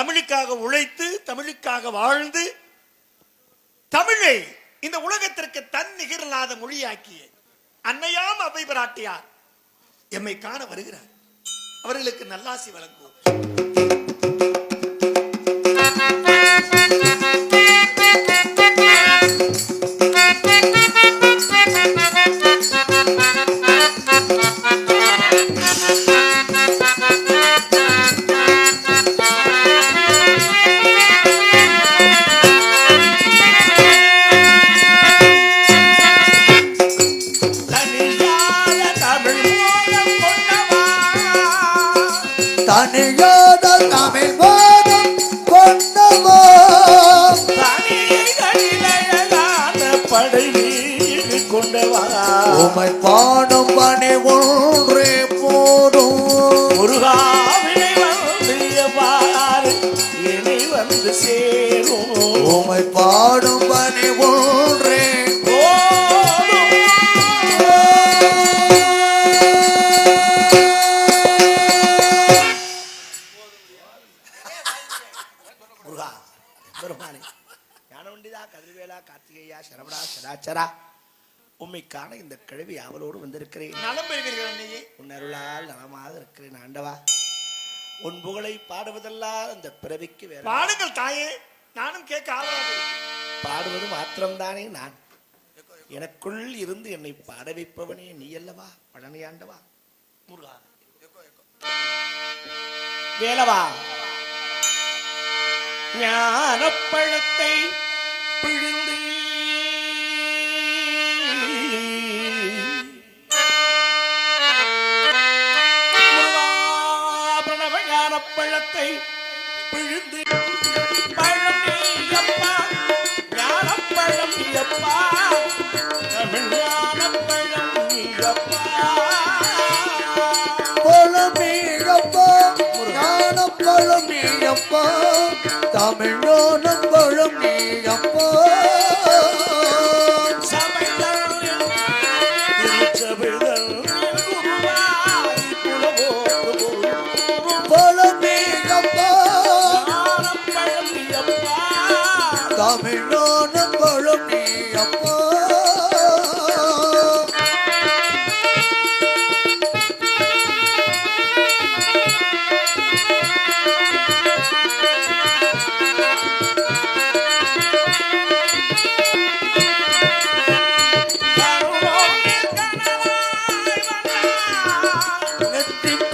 தமிழுக்காக உழைத்து தமிழுக்காக வாழ்ந்து தமிழை இந்த உலகத்திற்கு தன் நிகரில்லாத மொழியாக்கிய அன்னையாம் அவை பிராட்டியார் எம்மை காண வருகிறார். அவர்களுக்கு நல்லாசி வழங்குவோம். தனியாத தனியாத தமிழ் போதும் கொண்டவோ தனியழகான கொண்டவா உமை பாடும் பணி ஒன்றே போடும் முருகாவினை வந்து இனி வந்து சேரும் உமை பாடும் பணி ஒன்றே முருகா பெருமானே ஞானவண்டிதா கதிர்வேலா கார்த்திகையா சரவணா சதாச்சரா. உண்மைக்கான இந்த கிழவி அவளோடு வந்திருக்கிறேன். நலம் பெறுவீர்கள் அன்னையே. உன் அருளால் நலமாக இருக்கிறேன் ஆண்டவா. உன் புகழை பாடுவதெல்லாம் அந்த பிறவிக்கு வேற பாடுங்கள் தாயே நானும் கேட்க இருக்கிறேன். பாடுவது மாத்திரம்தானே நான். எனக்குள் இருந்து என்னை பாட வைப்பவனே நீ அல்லவா? பழனி ஆண்டவா. முருகா. வேலவா. ஞானப்பழத்தை பிழுந்து முருகா, பிரணவ ஞானப்பழத்தை பிழிந்து பழம் நீயப்பா ஞானப்பழம் நீயப்பா தமிழ் ஞானப்பழம் நீயப்பா பழமீழப்பா பழமீழப்பா சபைதல் திருச்சபைதல் குருவாய் புலவோடு பழமீழப்பா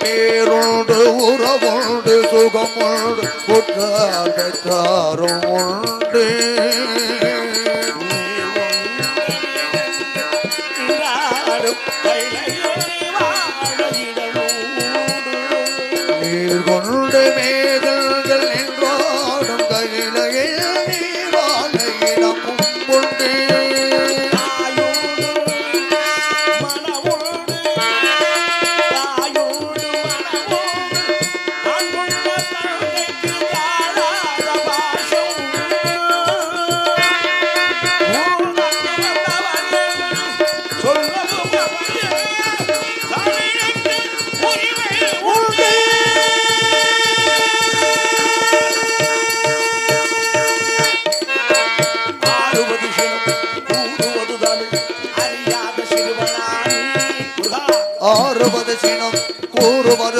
பேருண்டு உறவுண்டு உறவோடு சுகமோடு குற்றாரும் உண்டு. நீ और बदशीनम कुरबन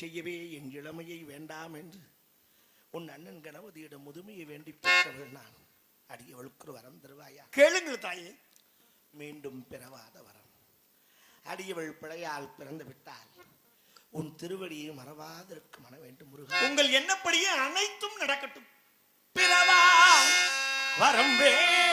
செய்யவே என் இளமையை வேண்டாம் என்று. உன் அண்ணன் கணபதியிடம் முதுமையை வேண்டி பெற்றவள் நான். அடியவளுக்கு வரம் தருவாயா? கேளுங்கள் தாயே. மீண்டும் பிறவாத வரம். அடியவள் பிழையால் பிறந்து விட்டால் உன் திருவடியை மறவாதிருக்க மன வேண்டும் முருகன் உங்கள் என்னப்படியே அனைத்தும் நடக்கட்டும். பிறவா வரம் வேண்டும்.